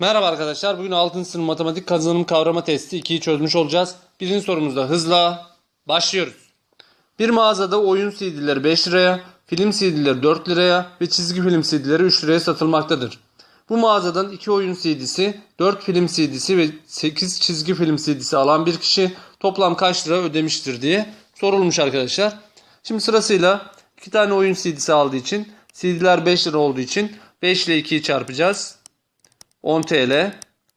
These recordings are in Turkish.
Merhaba arkadaşlar. Bugün 6. sınıf matematik kazanım kavrama testi 2'yi çözmüş olacağız. Birinci sorumuzda hızla başlıyoruz. Bir mağazada oyun CD'leri 5 liraya, film CD'leri 4 liraya ve çizgi film CD'leri 3 liraya satılmaktadır. Bu mağazadan 2 oyun CD'si, 4 film CD'si ve 8 çizgi film CD'si alan bir kişi toplam kaç lira ödemiştir diye sorulmuş arkadaşlar. Şimdi sırasıyla 2 tane oyun CD'si aldığı için CD'ler 5 lira olduğu için 5 ile 2'yi çarpacağız. 10 TL.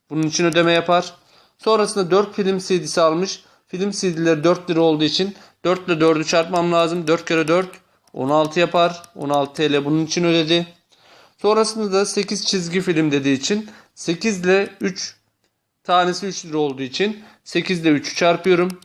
Bunun için ödeme yapar. Sonrasında 4 film CD'si almış. Film CD'leri 4 lira olduğu için 4 ile 4'ü çarpmam lazım. 4 kere 4 16 yapar. 16 TL bunun için ödedi. Sonrasında da 8 çizgi film dediği için 8 ile 3 tanesi 3 lira olduğu için 8 ile 3'ü çarpıyorum.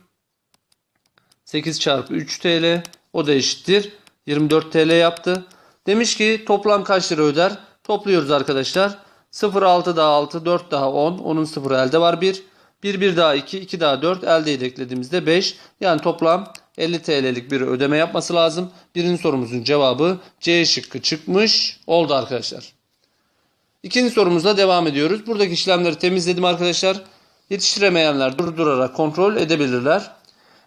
8 çarpı 3 TL o da eşittir. 24 TL yaptı. Demiş ki toplam kaç lira öder? Topluyoruz arkadaşlar. 0 6 daha 6 4 daha 10. Onun 0 elde var 1. 1 1 daha 2 2 daha 4 elde eklediğimizde 5. Yani toplam 50 TL'lik bir ödeme yapması lazım. Birinci sorumuzun cevabı C şıkkı çıkmış oldu arkadaşlar. İkinci sorumuzla devam ediyoruz. Buradaki işlemleri temizledim arkadaşlar. Yetiştiremeyenler durdurarak kontrol edebilirler.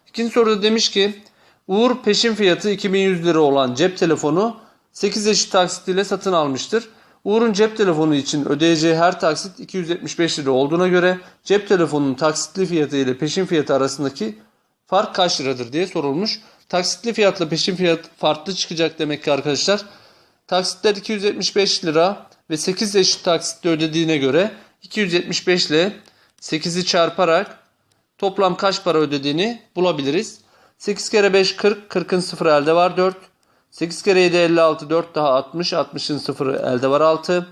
İkinci soruda demiş ki Uğur peşin fiyatı 2100 lira olan cep telefonu 8 eşit taksit ile satın almıştır. Uğur'un cep telefonu için ödeyeceği her taksit 275 lira olduğuna göre cep telefonunun taksitli fiyatı ile peşin fiyatı arasındaki fark kaç liradır diye sorulmuş. Taksitli fiyatla peşin fiyat farklı çıkacak demek ki arkadaşlar. Taksitler 275 lira ve 8 eşit taksitle ödediğine göre 275 ile 8'i çarparak toplam kaç para ödediğini bulabiliriz. 8 kere 5 40, 40'ın 0 elde var 4. 8 kere 7 56, 4 daha 60, 60'ın 0 elde var 6.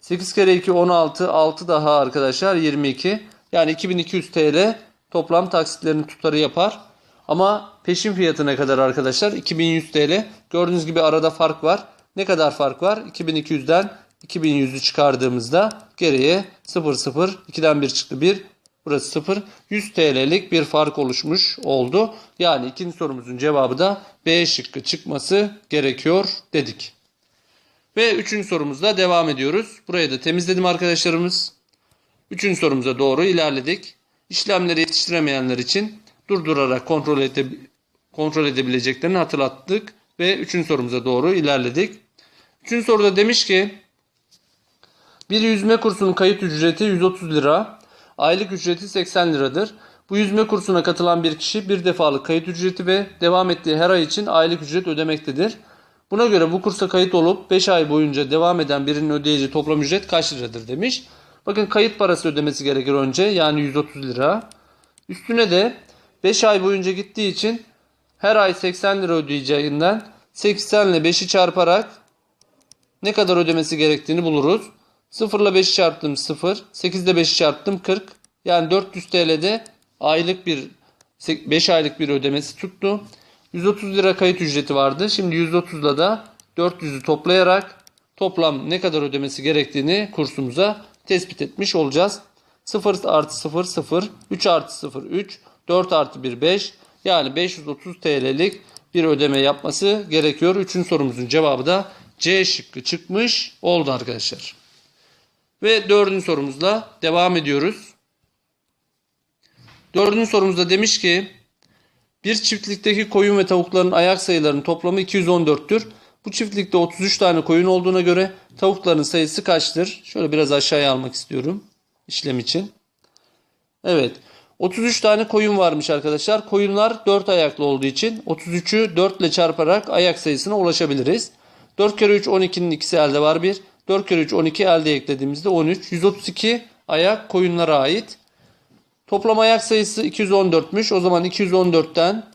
8 kere 2 16, 6 daha arkadaşlar 22. Yani 2200 TL toplam taksitlerin tutarı yapar. Ama peşin fiyatı ne kadar arkadaşlar? 2100 TL. Gördüğünüz gibi arada fark var. Ne kadar fark var? 2200'den 2100'ü çıkardığımızda geriye 0 0 2'den 1 çıktı 1 Burası 0. 100 TL'lik bir fark oluşmuş oldu. Yani ikinci sorumuzun cevabı da B şıkkı çıkması gerekiyor dedik. Ve üçüncü sorumuzla devam ediyoruz. Burayı da temizledim arkadaşlarımız. Üçüncü sorumuza doğru ilerledik. İşlemleri yetiştiremeyenler için durdurarak kontrol, ede kontrol edebileceklerini hatırlattık. Ve üçüncü sorumuza doğru ilerledik. Üçüncü soruda demiş ki bir yüzme kursunun kayıt ücreti 130 lira. Aylık ücreti 80 liradır. Bu yüzme kursuna katılan bir kişi bir defalık kayıt ücreti ve devam ettiği her ay için aylık ücret ödemektedir. Buna göre bu kursa kayıt olup 5 ay boyunca devam eden birinin ödeyeceği toplam ücret kaç liradır demiş. Bakın kayıt parası ödemesi gerekir önce yani 130 lira. Üstüne de 5 ay boyunca gittiği için her ay 80 lira ödeyeceğinden 80 ile 5'i çarparak ne kadar ödemesi gerektiğini buluruz. 0 ile 5'i çarptım 0. 8 ile 5'i çarptım 40. Yani 400 TL'de aylık bir 5 aylık bir ödemesi tuttu. 130 lira kayıt ücreti vardı. Şimdi 130 ile de 400'ü toplayarak toplam ne kadar ödemesi gerektiğini kursumuza tespit etmiş olacağız. 0 artı 0 0, 3 artı 0 3, 4 artı 1 5. Yani 530 TL'lik bir ödeme yapması gerekiyor. Üçüncü sorumuzun cevabı da C şıkkı çıkmış oldu arkadaşlar. Ve dördüncü sorumuzla devam ediyoruz. Dördüncü sorumuzda demiş ki bir çiftlikteki koyun ve tavukların ayak sayılarının toplamı 214'tür. Bu çiftlikte 33 tane koyun olduğuna göre tavukların sayısı kaçtır? Şöyle biraz aşağıya almak istiyorum işlem için. Evet. 33 tane koyun varmış arkadaşlar. Koyunlar 4 ayaklı olduğu için 33'ü 4 ile çarparak ayak sayısına ulaşabiliriz. 4 kere 3 12'nin ikisi elde var 1. 4 kere 3 12 elde eklediğimizde 13. 132 ayak koyunlara ait. Toplam ayak sayısı 214'müş. O zaman 214'ten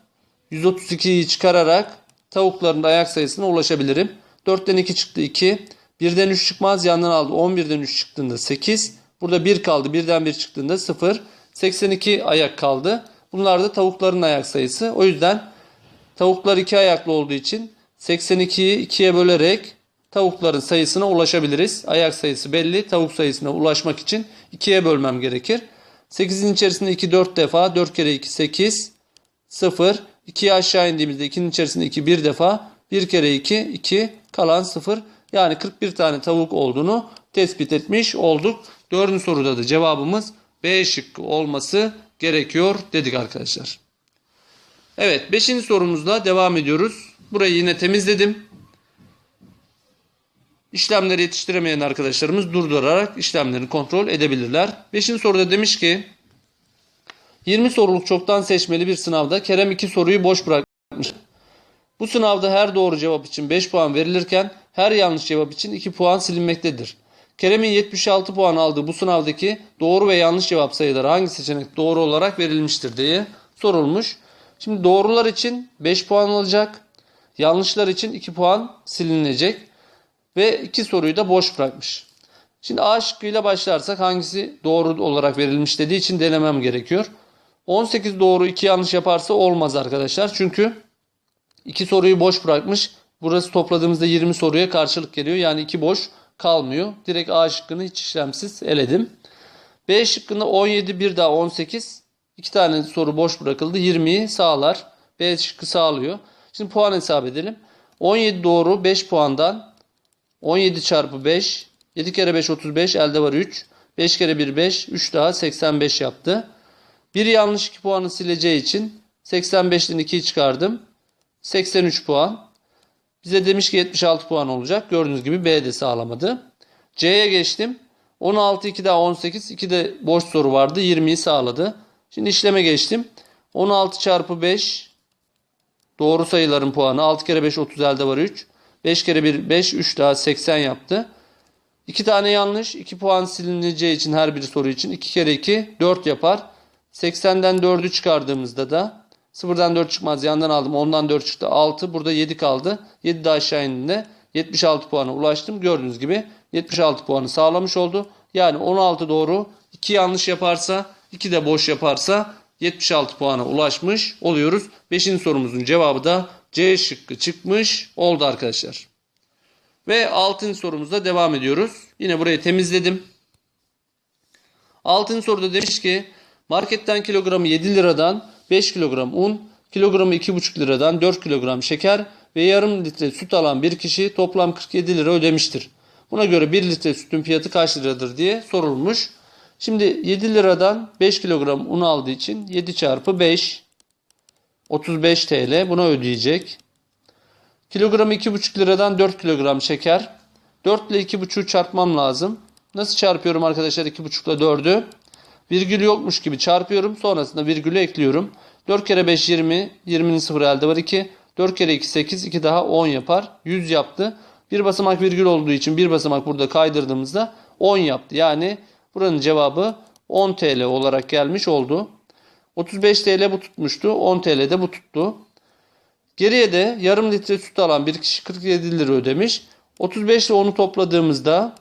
132'yi çıkararak tavukların ayak sayısına ulaşabilirim. 4'ten 2 çıktı 2. 1'den 3 çıkmaz yandan aldı. 11'den 3 çıktığında 8. Burada 1 kaldı. 1'den 1 çıktığında 0. 82 ayak kaldı. Bunlar da tavukların ayak sayısı. O yüzden tavuklar 2 ayaklı olduğu için 82'yi 2'ye bölerek tavukların sayısına ulaşabiliriz. Ayak sayısı belli. Tavuk sayısına ulaşmak için 2'ye bölmem gerekir. 8'in içerisinde 2 4 defa. 4 kere 2 8. 0. 2'ye aşağı indiğimizde 2'nin içerisinde 2 1 defa. 1 kere 2 2. Kalan 0. Yani 41 tane tavuk olduğunu tespit etmiş olduk. Dördüncü soruda da cevabımız B şıkkı olması gerekiyor dedik arkadaşlar. Evet 5. sorumuzla devam ediyoruz. Burayı yine temizledim. İşlemleri yetiştiremeyen arkadaşlarımız durdurarak işlemlerini kontrol edebilirler. 5. soruda demiş ki 20 soruluk çoktan seçmeli bir sınavda Kerem 2 soruyu boş bırakmış. Bu sınavda her doğru cevap için 5 puan verilirken her yanlış cevap için 2 puan silinmektedir. Kerem'in 76 puan aldığı bu sınavdaki doğru ve yanlış cevap sayıları hangi seçenek doğru olarak verilmiştir diye sorulmuş. Şimdi doğrular için 5 puan alacak. Yanlışlar için 2 puan silinecek. Ve iki soruyu da boş bırakmış. Şimdi A şıkkıyla başlarsak hangisi doğru olarak verilmiş dediği için denemem gerekiyor. 18 doğru 2 yanlış yaparsa olmaz arkadaşlar. Çünkü iki soruyu boş bırakmış. Burası topladığımızda 20 soruya karşılık geliyor. Yani iki boş kalmıyor. Direkt A şıkkını hiç işlemsiz eledim. B şıkkında 17 bir daha 18. İki tane soru boş bırakıldı. 20'yi sağlar. B şıkkı sağlıyor. Şimdi puan hesap edelim. 17 doğru 5 puandan 17 çarpı 5. 7 kere 5 35 elde var 3. 5 kere 1 5. 3 daha 85 yaptı. Bir yanlış 2 puanı sileceği için 85'ten 2'yi çıkardım. 83 puan. Bize demiş ki 76 puan olacak. Gördüğünüz gibi B de sağlamadı. C'ye geçtim. 16 2 daha 18. 2 de boş soru vardı. 20'yi sağladı. Şimdi işleme geçtim. 16 çarpı 5 doğru sayıların puanı. 6 kere 5 30 elde var 3. 5 kere 1 5 3 daha 80 yaptı. 2 tane yanlış. 2 puan silineceği için her bir soru için 2 kere 2 4 yapar. 80'den 4'ü çıkardığımızda da 0'dan 4 çıkmaz. Yandan aldım. 10'dan 4 çıktı. 6. Burada 7 kaldı. 7 de aşağı indiğinde 76 puana ulaştım. Gördüğünüz gibi 76 puanı sağlamış oldu. Yani 16 doğru 2 yanlış yaparsa 2 de boş yaparsa 76 puana ulaşmış oluyoruz. 5. sorumuzun cevabı da C şıkkı çıkmış oldu arkadaşlar. Ve 6. sorumuzda devam ediyoruz. Yine burayı temizledim. 6. soruda demiş ki marketten kilogramı 7 liradan 5 kilogram un, kilogramı 2,5 liradan 4 kilogram şeker ve yarım litre süt alan bir kişi toplam 47 lira ödemiştir. Buna göre 1 litre sütün fiyatı kaç liradır diye sorulmuş. Şimdi 7 liradan 5 kilogram un aldığı için 7 çarpı 5 35 TL buna ödeyecek. Kilogramı 2,5 liradan 4 kilogram şeker. 4 ile 2,5'u çarpmam lazım. Nasıl çarpıyorum arkadaşlar 2,5 ile 4'ü? Virgül yokmuş gibi çarpıyorum. Sonrasında virgülü ekliyorum. 4 kere 5 20. 20'nin sıfır elde var 2. 4 kere 2 8. 2 daha 10 yapar. 100 yaptı. Bir basamak virgül olduğu için bir basamak burada kaydırdığımızda 10 yaptı. Yani buranın cevabı 10 TL olarak gelmiş oldu. 35 TL bu tutmuştu. 10 TL de bu tuttu. Geriye de yarım litre süt alan bir kişi 47 lira ödemiş. 35 ile onu topladığımızda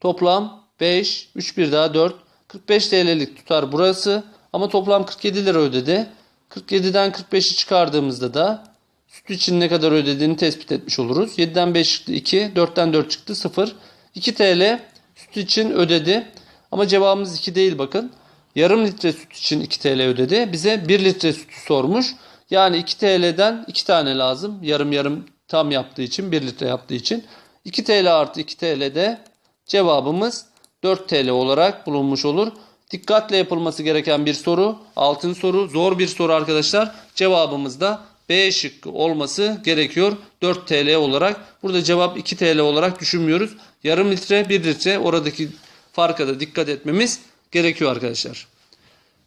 toplam 5, 3 bir daha 4, 45 TL'lik tutar burası. Ama toplam 47 lira ödedi. 47'den 45'i çıkardığımızda da süt için ne kadar ödediğini tespit etmiş oluruz. 7'den 5 çıktı 2, 4'ten 4 çıktı 0. 2 TL süt için ödedi. Ama cevabımız 2 değil bakın. Yarım litre süt için 2 TL ödedi. Bize 1 litre sütü sormuş. Yani 2 TL'den 2 tane lazım. Yarım yarım tam yaptığı için 1 litre yaptığı için. 2 TL artı 2 TL'de cevabımız 4 TL olarak bulunmuş olur. Dikkatle yapılması gereken bir soru. Altın soru. Zor bir soru arkadaşlar. Cevabımız da B şıkkı olması gerekiyor. 4 TL olarak. Burada cevap 2 TL olarak düşünmüyoruz. Yarım litre 1 litre oradaki farka da dikkat etmemiz gerekiyor arkadaşlar.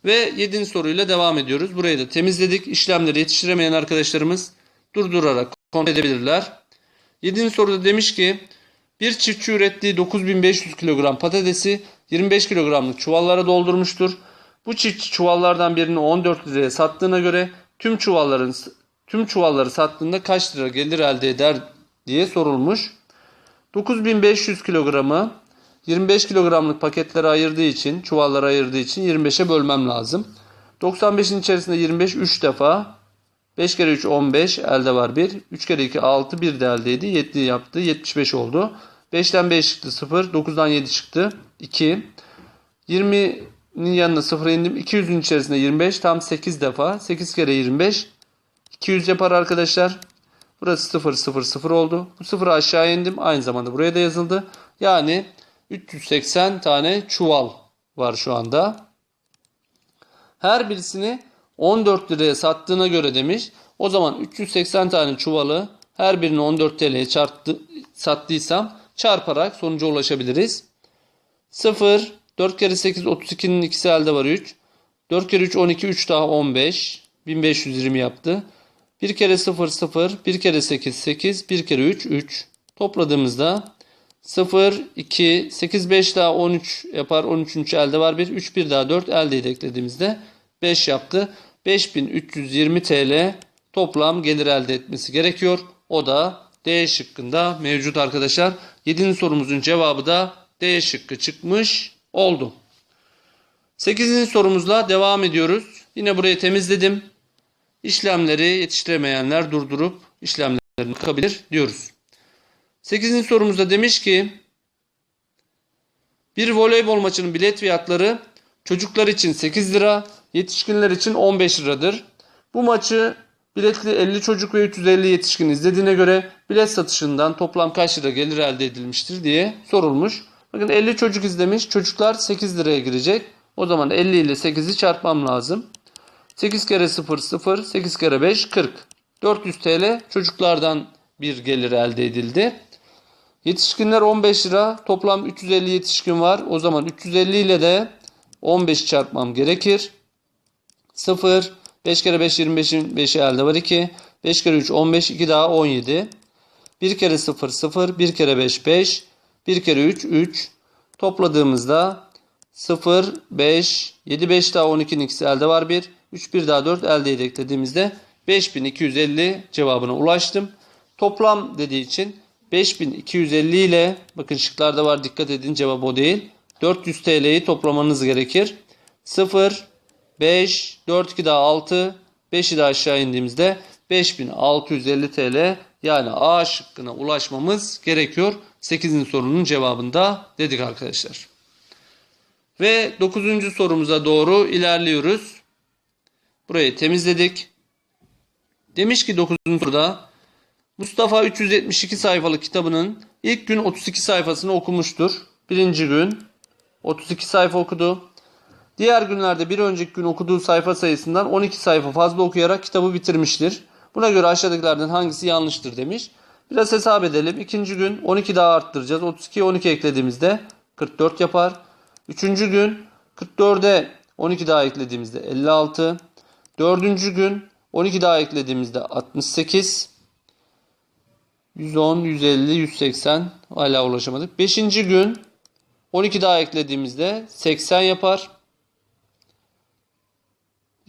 Ve 7. soruyla devam ediyoruz. Burayı da temizledik. İşlemleri yetiştiremeyen arkadaşlarımız durdurarak kontrol edebilirler. 7. soruda demiş ki bir çiftçi ürettiği 9500 kilogram patatesi 25 kilogramlık çuvallara doldurmuştur. Bu çiftçi çuvallardan birini 14 liraya sattığına göre tüm çuvalların tüm çuvalları sattığında kaç lira gelir elde eder diye sorulmuş. 9500 kilogramı 25 kilogramlık paketlere ayırdığı için, çuvallara ayırdığı için 25'e bölmem lazım. 95'in içerisinde 25 3 defa. 5 kere 3 15 elde var 1. 3 kere 2 6 1 de eldeydi. 7 yaptı. 75 oldu. 5'ten 5 çıktı 0. 9'dan 7 çıktı 2. 20'nin yanına 0 indim. 200'ün içerisinde 25 tam 8 defa. 8 kere 25 200 yapar arkadaşlar. Burası 0 0 0 oldu. Bu 0'ı aşağı indim. Aynı zamanda buraya da yazıldı. Yani 380 tane çuval var şu anda. Her birisini 14 liraya sattığına göre demiş. O zaman 380 tane çuvalı her birini 14 TL'ye çarptı, sattıysam çarparak sonuca ulaşabiliriz. 0, 4 kere 8 32'nin ikisi elde var 3. 4 kere 3 12, 3 daha 15. 1520 yaptı. 1 kere 0 0, 1 kere 8 8, 1 kere 3 3. Topladığımızda 0, 2, 8, 5 daha 13 yapar. 13. üç elde var 1. 3, 1 daha 4 eldeyi de eklediğimizde 5 yaptı. 5320 TL toplam gelir elde etmesi gerekiyor. O da D şıkkında mevcut arkadaşlar. 7. sorumuzun cevabı da D şıkkı çıkmış oldu. 8. sorumuzla devam ediyoruz. Yine burayı temizledim. İşlemleri yetiştiremeyenler durdurup işlemlerini bakabilir diyoruz. 8. sorumuzda demiş ki bir voleybol maçının bilet fiyatları çocuklar için 8 lira, yetişkinler için 15 liradır. Bu maçı biletli 50 çocuk ve 350 yetişkin izlediğine göre bilet satışından toplam kaç lira gelir elde edilmiştir diye sorulmuş. Bakın 50 çocuk izlemiş. Çocuklar 8 liraya girecek. O zaman 50 ile 8'i çarpmam lazım. 8 kere 0 0, 8 kere 5 40. 400 TL çocuklardan bir gelir elde edildi. Yetişkinler 15 lira. Toplam 350 yetişkin var. O zaman 350 ile de 15 çarpmam gerekir. 0. 5 kere 5 25'in 5'i elde var 2. 5 kere 3 15. 2 daha 17. 1 kere 0 0. 1 kere 5 5. 1 kere 3 3. Topladığımızda 0 5 7 5 daha 12'nin ikisi elde var 1. 3 1 daha 4 eldeyi de eklediğimizde 5250 cevabına ulaştım. Toplam dediği için 5250 ile bakın şıklarda var dikkat edin cevap o değil. 400 TL'yi toplamanız gerekir. 0 5 4 2 daha 6 5'i de aşağı indiğimizde 5650 TL yani A şıkkına ulaşmamız gerekiyor. 8. sorunun cevabında dedik arkadaşlar. Ve 9. sorumuza doğru ilerliyoruz. Burayı temizledik. Demiş ki 9. soruda Mustafa 372 sayfalık kitabının ilk gün 32 sayfasını okumuştur. Birinci gün 32 sayfa okudu. Diğer günlerde bir önceki gün okuduğu sayfa sayısından 12 sayfa fazla okuyarak kitabı bitirmiştir. Buna göre aşağıdakilerden hangisi yanlıştır demiş. Biraz hesap edelim. İkinci gün 12 daha arttıracağız. 32'ye 12 eklediğimizde 44 yapar. Üçüncü gün 44'e 12 daha eklediğimizde 56. Dördüncü gün 12 daha eklediğimizde 68. 110, 150, 180 hala ulaşamadık. Beşinci gün 12 daha eklediğimizde 80 yapar.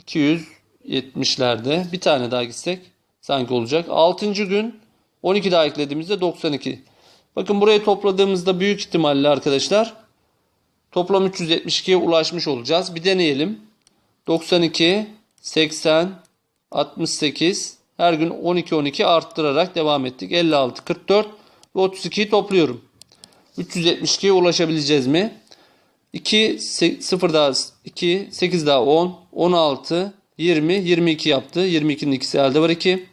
270'lerde bir tane daha gitsek sanki olacak. Altıncı gün 12 daha eklediğimizde 92. Bakın burayı topladığımızda büyük ihtimalle arkadaşlar toplam 372'ye ulaşmış olacağız. Bir deneyelim. 92, 80, 68 her gün 12-12 arttırarak devam ettik. 56, 44 ve 32'yi topluyorum. 372'ye ulaşabileceğiz mi? 2, 0 daha 2, 8 daha 10, 16, 20, 22 yaptı. 22'nin ikisi elde var 2.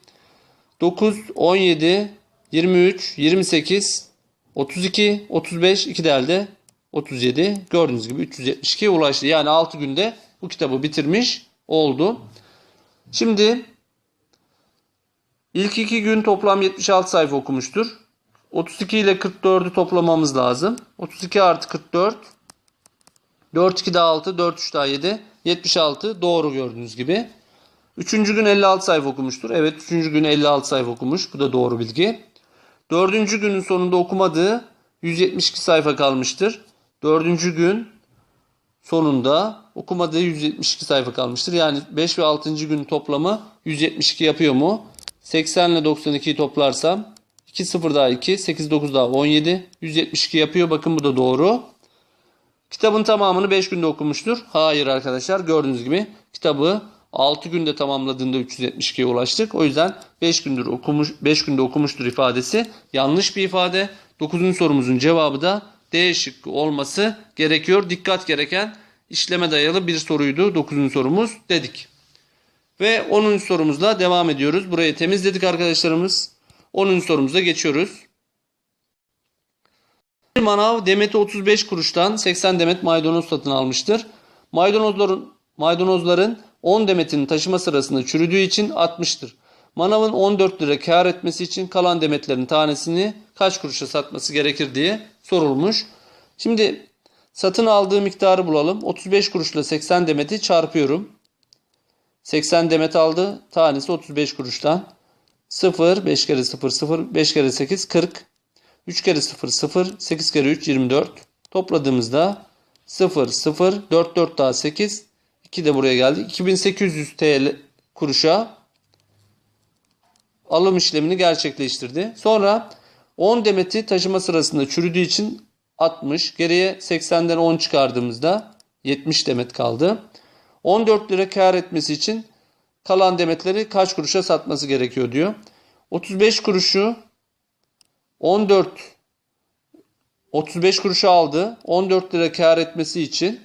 9, 17, 23, 28, 32, 35, 2 de elde 37. Gördüğünüz gibi 372'ye ulaştı. Yani 6 günde bu kitabı bitirmiş oldu. Şimdi ilk iki gün toplam 76 sayfa okumuştur. 32 ile 44'ü toplamamız lazım. 32 artı 44 4 2 daha 6 4 3 daha 7 76 doğru gördüğünüz gibi. Üçüncü gün 56 sayfa okumuştur. Evet üçüncü gün 56 sayfa okumuş. Bu da doğru bilgi. Dördüncü günün sonunda okumadığı 172 sayfa kalmıştır. Dördüncü gün sonunda okumadığı 172 sayfa kalmıştır. Yani 5 ve 6. gün toplamı 172 yapıyor mu? 80 ile 92'yi toplarsam 2 0 daha 2, 8 9 daha 17, 172 yapıyor. Bakın bu da doğru. Kitabın tamamını 5 günde okumuştur. Hayır arkadaşlar gördüğünüz gibi kitabı 6 günde tamamladığında 372'ye ulaştık. O yüzden 5 gündür okumuş 5 günde okumuştur ifadesi yanlış bir ifade. 9. sorumuzun cevabı da D şıkkı olması gerekiyor. Dikkat gereken işleme dayalı bir soruydu 9. sorumuz dedik. Ve 10. sorumuzla devam ediyoruz. Burayı temizledik arkadaşlarımız. 10. sorumuza geçiyoruz. Bir manav demeti 35 kuruştan 80 demet maydanoz satın almıştır. Maydanozların, maydanozların 10 demetinin taşıma sırasında çürüdüğü için 60'tır. Manavın 14 lira kar etmesi için kalan demetlerin tanesini kaç kuruşa satması gerekir diye sorulmuş. Şimdi satın aldığı miktarı bulalım. 35 kuruşla 80 demeti çarpıyorum. 80 demet aldı. Tanesi 35 kuruştan. 0, 5 kere 0, 0, 5 kere 8, 40. 3 kere 0, 0, 8 kere 3, 24. Topladığımızda 0, 0, 4, 4 daha 8. 2 de buraya geldi. 2800 TL kuruşa alım işlemini gerçekleştirdi. Sonra 10 demeti taşıma sırasında çürüdüğü için 60. Geriye 80'den 10 çıkardığımızda 70 demet kaldı. 14 lira kar etmesi için kalan demetleri kaç kuruşa satması gerekiyor diyor. 35 kuruşu 14 35 kuruşa aldı. 14 lira kar etmesi için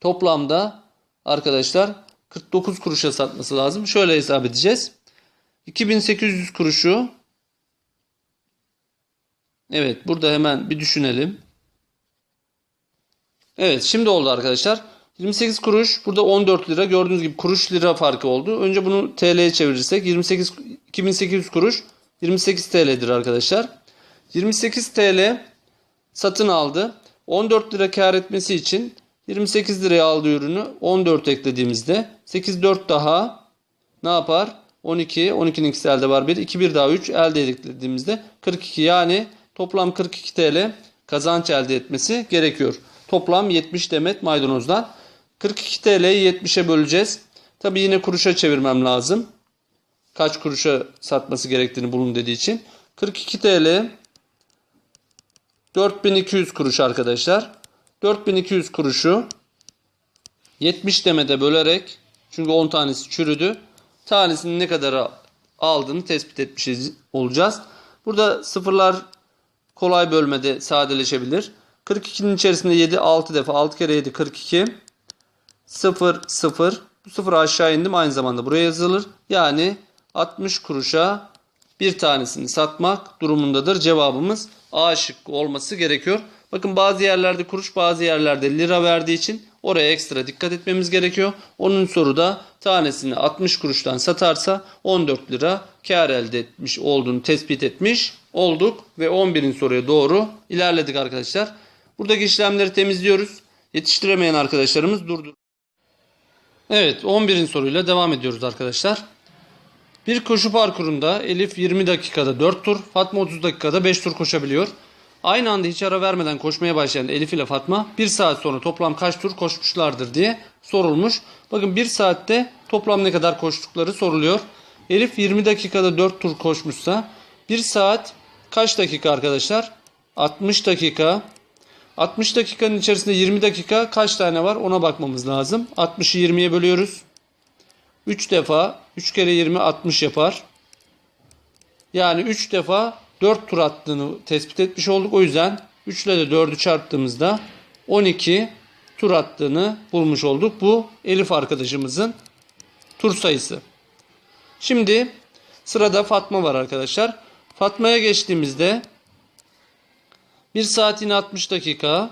toplamda arkadaşlar 49 kuruşa satması lazım. Şöyle hesap edeceğiz. 2800 kuruşu Evet burada hemen bir düşünelim. Evet şimdi oldu arkadaşlar. 28 kuruş burada 14 lira gördüğünüz gibi kuruş lira farkı oldu. Önce bunu TL'ye çevirirsek 28 2800 kuruş 28 TL'dir arkadaşlar. 28 TL satın aldı. 14 lira kar etmesi için 28 liraya aldığı ürünü 14 eklediğimizde 8 4 daha ne yapar? 12 12'nin ikisi elde var 1 2 1 daha 3 elde eklediğimizde 42 yani toplam 42 TL kazanç elde etmesi gerekiyor. Toplam 70 demet maydanozdan 42 TL'yi 70'e böleceğiz. Tabi yine kuruşa çevirmem lazım. Kaç kuruşa satması gerektiğini bulun dediği için. 42 TL 4200 kuruş arkadaşlar. 4200 kuruşu 70 demede bölerek çünkü 10 tanesi çürüdü. Tanesinin ne kadar aldığını tespit etmiş olacağız. Burada sıfırlar kolay bölmede sadeleşebilir. 42'nin içerisinde 7 6 defa 6 kere 7 42 0 0 bu sıfır aşağı indim aynı zamanda buraya yazılır. Yani 60 kuruşa bir tanesini satmak durumundadır. Cevabımız A şıkkı olması gerekiyor. Bakın bazı yerlerde kuruş bazı yerlerde lira verdiği için oraya ekstra dikkat etmemiz gerekiyor. Onun soruda tanesini 60 kuruştan satarsa 14 lira kar elde etmiş olduğunu tespit etmiş olduk. Ve 11'in soruya doğru ilerledik arkadaşlar. Buradaki işlemleri temizliyoruz. Yetiştiremeyen arkadaşlarımız durdur. Evet 11'in soruyla devam ediyoruz arkadaşlar. Bir koşu parkurunda Elif 20 dakikada 4 tur, Fatma 30 dakikada 5 tur koşabiliyor. Aynı anda hiç ara vermeden koşmaya başlayan Elif ile Fatma 1 saat sonra toplam kaç tur koşmuşlardır diye sorulmuş. Bakın 1 saatte toplam ne kadar koştukları soruluyor. Elif 20 dakikada 4 tur koşmuşsa 1 saat kaç dakika arkadaşlar? 60 dakika. 60 dakikanın içerisinde 20 dakika kaç tane var ona bakmamız lazım. 60'ı 20'ye bölüyoruz. 3 defa 3 kere 20 60 yapar. Yani 3 defa 4 tur attığını tespit etmiş olduk. O yüzden 3 ile de 4'ü çarptığımızda 12 tur attığını bulmuş olduk. Bu Elif arkadaşımızın tur sayısı. Şimdi sırada Fatma var arkadaşlar. Fatma'ya geçtiğimizde 1 saat yine 60 dakika.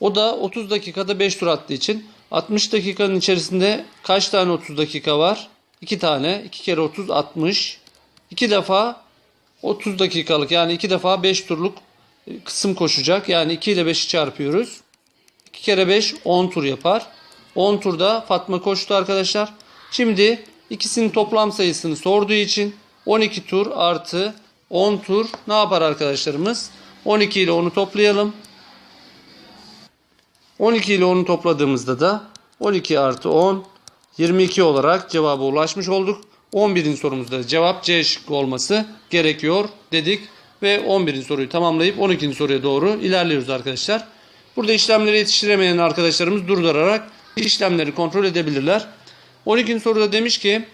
O da 30 dakikada 5 tur attığı için 60 dakikanın içerisinde kaç tane 30 dakika var? 2 tane. 2 kere 30 60. 2 defa 30 dakikalık yani 2 defa 5 turluk kısım koşacak. Yani 2 ile 5'i çarpıyoruz. 2 kere 5 10 tur yapar. 10 turda Fatma koştu arkadaşlar. Şimdi ikisinin toplam sayısını sorduğu için 12 tur artı 10 tur ne yapar arkadaşlarımız? 12 ile 10'u toplayalım. 12 ile 10'u topladığımızda da 12 artı 10 22 olarak cevaba ulaşmış olduk. 11'in sorumuzda cevap C şıkkı olması gerekiyor dedik. Ve 11'in soruyu tamamlayıp 12. soruya doğru ilerliyoruz arkadaşlar. Burada işlemleri yetiştiremeyen arkadaşlarımız durdurarak işlemleri kontrol edebilirler. 12. soruda demiş ki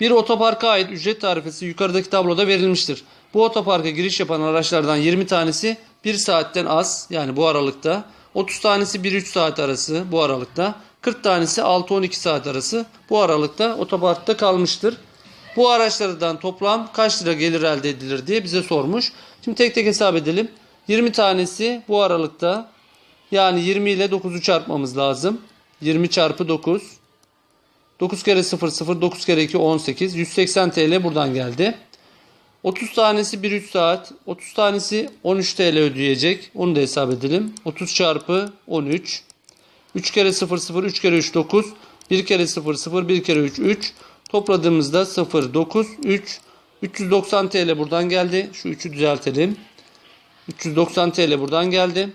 bir otoparka ait ücret tarifesi yukarıdaki tabloda verilmiştir. Bu otoparka giriş yapan araçlardan 20 tanesi 1 saatten az yani bu aralıkta. 30 tanesi 1-3 saat arası bu aralıkta. 40 tanesi 6-12 saat arası bu aralıkta otoparkta kalmıştır. Bu araçlardan toplam kaç lira gelir elde edilir diye bize sormuş. Şimdi tek tek hesap edelim. 20 tanesi bu aralıkta yani 20 ile 9'u çarpmamız lazım. 20 çarpı 9. 9 kere 0 0 9 kere 2 18. 180 TL buradan geldi. 30 tanesi 1 3 saat. 30 tanesi 13 TL ödeyecek. Onu da hesap edelim. 30 çarpı 13. 3 kere 0 0 3 kere 3 9. 1 kere 0 0 1 kere 3 3. Topladığımızda 0 9 3. 390 TL buradan geldi. Şu 3'ü düzeltelim. 390 TL buradan geldi.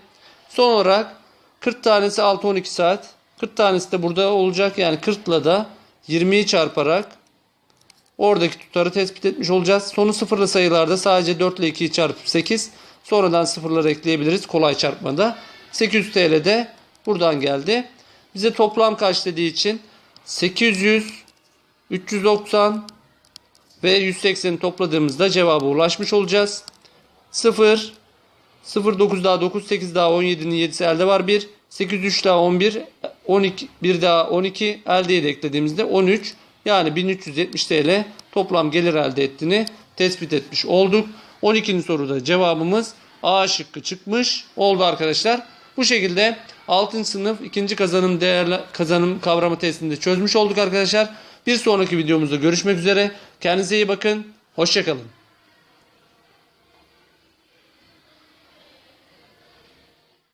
Son olarak 40 tanesi 6-12 saat. 40 tanesi de burada olacak. Yani 40 ile da 20'yi çarparak oradaki tutarı tespit etmiş olacağız. Sonu sıfırlı sayılarda sadece 4 ile 2'yi çarpıp 8. Sonradan sıfırları ekleyebiliriz kolay çarpmada. 800 TL de buradan geldi. Bize toplam kaç dediği için 800, 390 ve 180'i topladığımızda cevaba ulaşmış olacağız. 0, 0 9 daha 9 8 daha 17'nin 7'si elde var 1. 8 3 daha 11 12 1 daha 12 eldeyi de eklediğimizde 13 yani 1370 TL toplam gelir elde ettiğini tespit etmiş olduk. 12. soruda cevabımız A şıkkı çıkmış oldu arkadaşlar. Bu şekilde 6. sınıf 2. kazanım değerli kazanım kavramı testinde çözmüş olduk arkadaşlar. Bir sonraki videomuzda görüşmek üzere. Kendinize iyi bakın. Hoşçakalın.